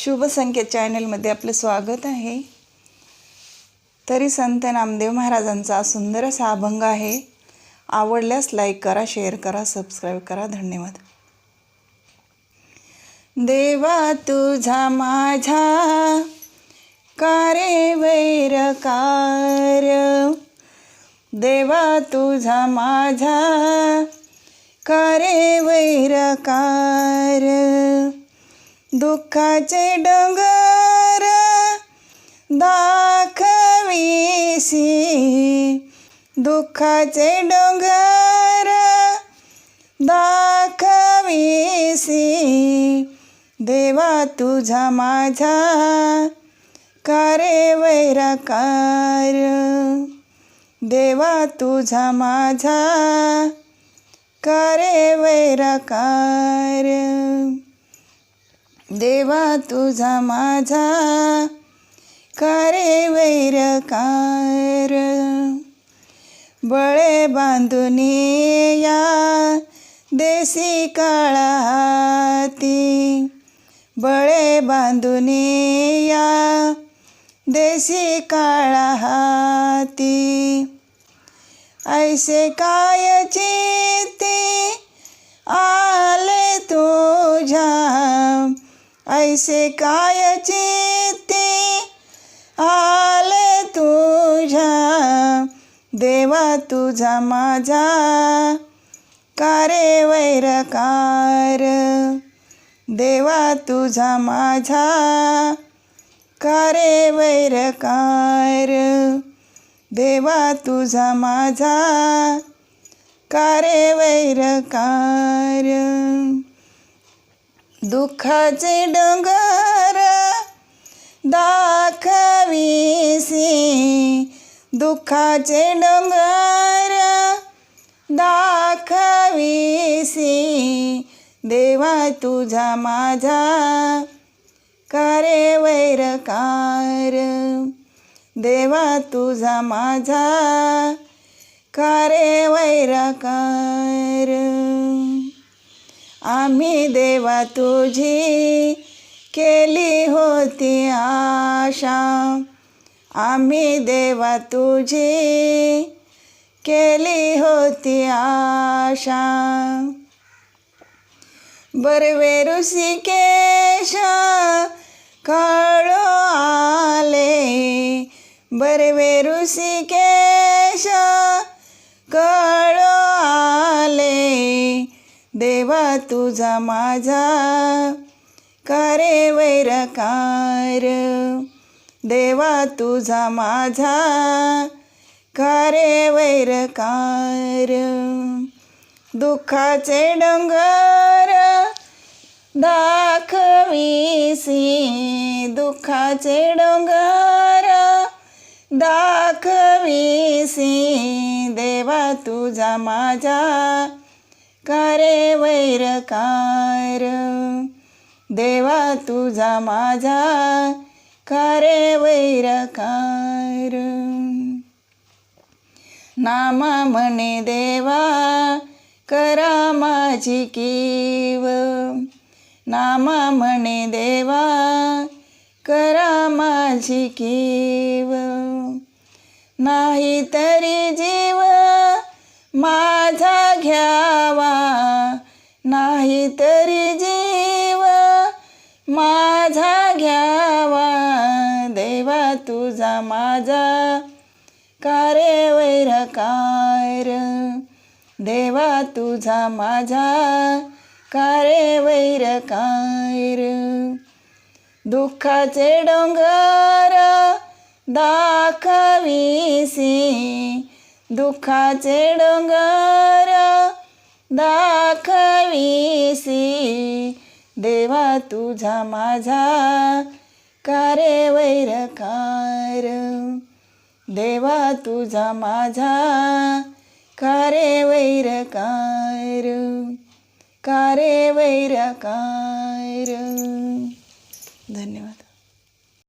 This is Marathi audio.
शुभ संकेत चॅनलमध्ये आपलं स्वागत आहे. तरी संत नामदेव महाराजांचा सुंदर असा अभंग आहे. आवडल्यास लाईक करा शेअर करा सबस्क्राईब करा. धन्यवाद. देवा तुझा माझा कारे वैरकार देवा तुझा माझा कारे वैरकार दुःखाचे डोंगर दाखवीसी दुःखाचे डोंगर दाखवीसी देवा तुझा माझा कारे वैराकार देवा तुझा माझा करे वैराकार देवा तुझा माझा कारे वैरकार. बळे बांधून या देसी काळा हाती बळे बांधून या देसी काळा हाती ऐसे काय चिते आ ऐसे काय चित्ती? आले तुझ्या देवा तुझा माझा. कारे वैरकार? देवा तुझा माझा. कारे वैरकार? देवा तुझा माझा. कारे वैरकार? दुःखाचे डोंगर दाखविसी. दुःखाचे डोंगर दाखविसी. देवा तुझा माझा कारे वैरकार. देवा तुझा माझा कारे वैरकार. आम्ही देवा तुझी केली होती आशा. आम्ही देवा तुझी केली होती आशा. बरवे ऋषिकेश काळो आले. बरवे ऋषी केश कळ देवा तुझा माझा करे वैरकार. देवा तुझा माझा करे वैरकार. दुःखाचे डोंगर दाखवीसी. दुःखाचे डोंगर दाखवीसी. देवा तुझा माझा करे वैरकार. देवा तुझा माझा करे वैरकार. नामा म्हणे देवा करा माझी कीव. नामा म्हणे देवा करा माझी कीव. नाही तरी जीव माझा घ्यावा. तरी जीव माझा घ्यावा. देवा तुझा माझा कारे. वैरकार देवा तुझा माझा कारे. वैरकार दुःखाचे डोंगर दाखवीसी. दुःखाचे डोंगर दाखवीसी. देवा तुझा माझा कारे वैरकार देवा तुझा माझा कारे वैरकार कारे वैरकार